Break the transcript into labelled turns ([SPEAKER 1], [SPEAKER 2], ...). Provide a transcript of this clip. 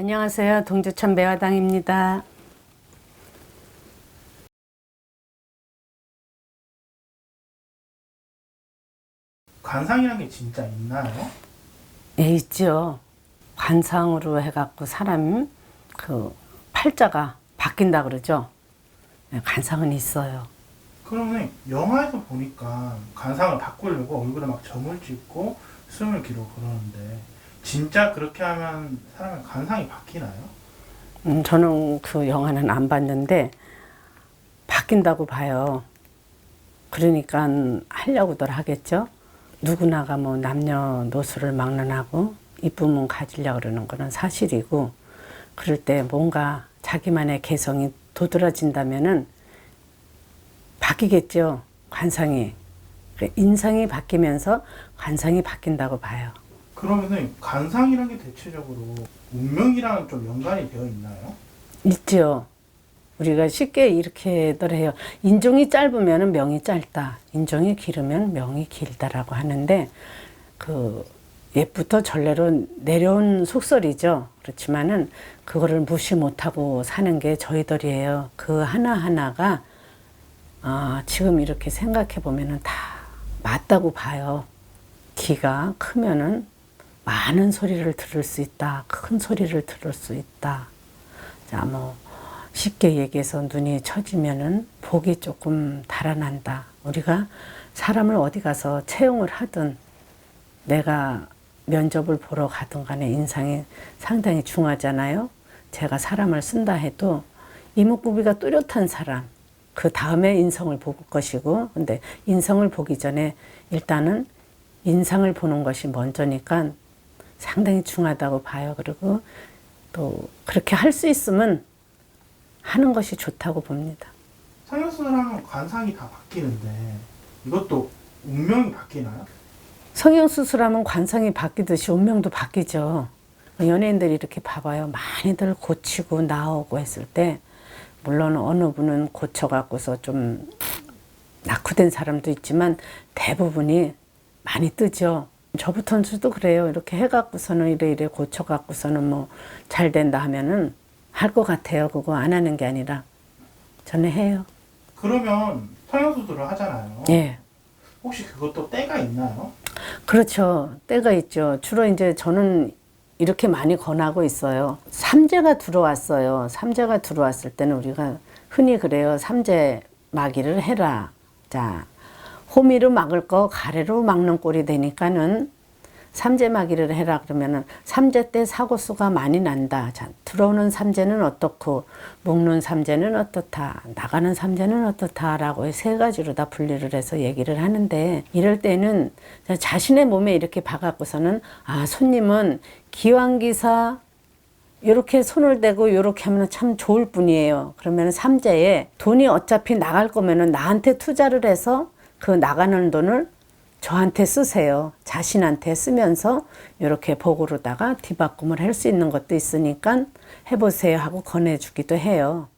[SPEAKER 1] 안녕하세요. 동주천 매화당입니다.
[SPEAKER 2] 관상이란 게 진짜 있나요?
[SPEAKER 1] 예, 있죠. 관상으로 해갖고 사람 그 팔자가 바뀐다 그러죠. 예, 관상은 있어요.
[SPEAKER 2] 그러면 영화에서 보니까 관상을 바꾸려고 얼굴에 막 점을 찍고 숨을 기르고 그러는데 진짜 그렇게 하면 사람의 관상이 바뀌나요?
[SPEAKER 1] 음, 저는 그 영화는 안 봤는데 바뀐다고 봐요. 그러니까 하려고들 하겠죠. 누구나가 뭐 남녀노소를 막론하고 이쁨은 가지려고 그러는 거는 사실이고 그럴 때 뭔가 자기만의 개성이 도드라진다면은 바뀌겠죠. 관상이. 그 인상이 바뀌면서 관상이 바뀐다고 봐요.
[SPEAKER 2] 그러면은 관상이란 게 대체적으로 운명이랑 좀 연관이 되어 있나요?
[SPEAKER 1] 있죠. 우리가 쉽게 이렇게들 해요. 인종이 짧으면 명이 짧다. 인종이 길으면 명이 길다라고 하는데 그 옛부터 전례로 내려온 속설이죠. 그렇지만은 그거를 무시 못하고 사는 게 저희들이에요. 그 하나하나가 아, 지금 이렇게 생각해 보면은 다 맞다고 봐요. 기가 크면은 많은 소리를 들을 수 있다. 큰 소리를 들을 수 있다. 자, 뭐 쉽게 얘기해서 눈이 처지면은 복이 조금 달아난다. 우리가 사람을 어디 가서 채용을 하든 내가 면접을 보러 가든 간에 인상이 상당히 중하잖아요. 제가 사람을 쓴다 해도 이목구비가 뚜렷한 사람, 그 다음에 인성을 볼 것이고, 근데 인성을 보기 전에 일단은 인상을 보는 것이 먼저니까 상당히 중하다고 봐요. 그리고 또 그렇게 할 수 있으면 하는 것이 좋다고 봅니다.
[SPEAKER 2] 성형수술 하면 관상이 다 바뀌는데 이것도 운명이 바뀌나요?
[SPEAKER 1] 성형 수술 하면 관상이 바뀌듯이 운명도 바뀌죠. 연예인들이 이렇게 봐봐요. 많이들 고치고 나오고 했을 때 물론 어느 분은 고쳐갖고서 좀 낙후된 사람도 있지만 대부분이 많이 뜨죠. 저부터도 그래요. 이렇게 해갖고서는 이래 이래 고쳐갖고서는 뭐 잘 된다 하면은 할 것 같아요. 그거 안 하는 게 아니라 저는 해요.
[SPEAKER 2] 그러면 성형수술을 하잖아요.
[SPEAKER 1] 예.
[SPEAKER 2] 혹시 그것도 때가 있나요?
[SPEAKER 1] 그렇죠. 때가 있죠. 주로 이제 저는 이렇게 많이 권하고 있어요. 삼재가 들어왔어요. 삼재가 들어왔을 때는 우리가 흔히 그래요. 삼재 마기를 해라. 자, 호미로 막을 거 가래로 막는 꼴이 되니까는 삼재 마기를 해라 그러면은 삼재 때 사고 수가 많이 난다. 자, 들어오는 삼재는 어떻고 먹는 삼재는 어떻다. 나가는 삼재는 어떻다라고 세 가지로 다 분리를 해서 얘기를 하는데 이럴 때는 자신의 몸에 이렇게 봐갖고서는 아 손님은 기왕기사 이렇게 손을 대고 이렇게 하면 참 좋을 뿐이에요. 그러면 삼재에 돈이 어차피 나갈 거면은 나한테 투자를 해서 그 나가는 돈을 저한테 쓰세요. 자신한테 쓰면서 이렇게 복으로다가 뒤바꿈을 할 수 있는 것도 있으니까 해보세요 하고 권해주기도 해요.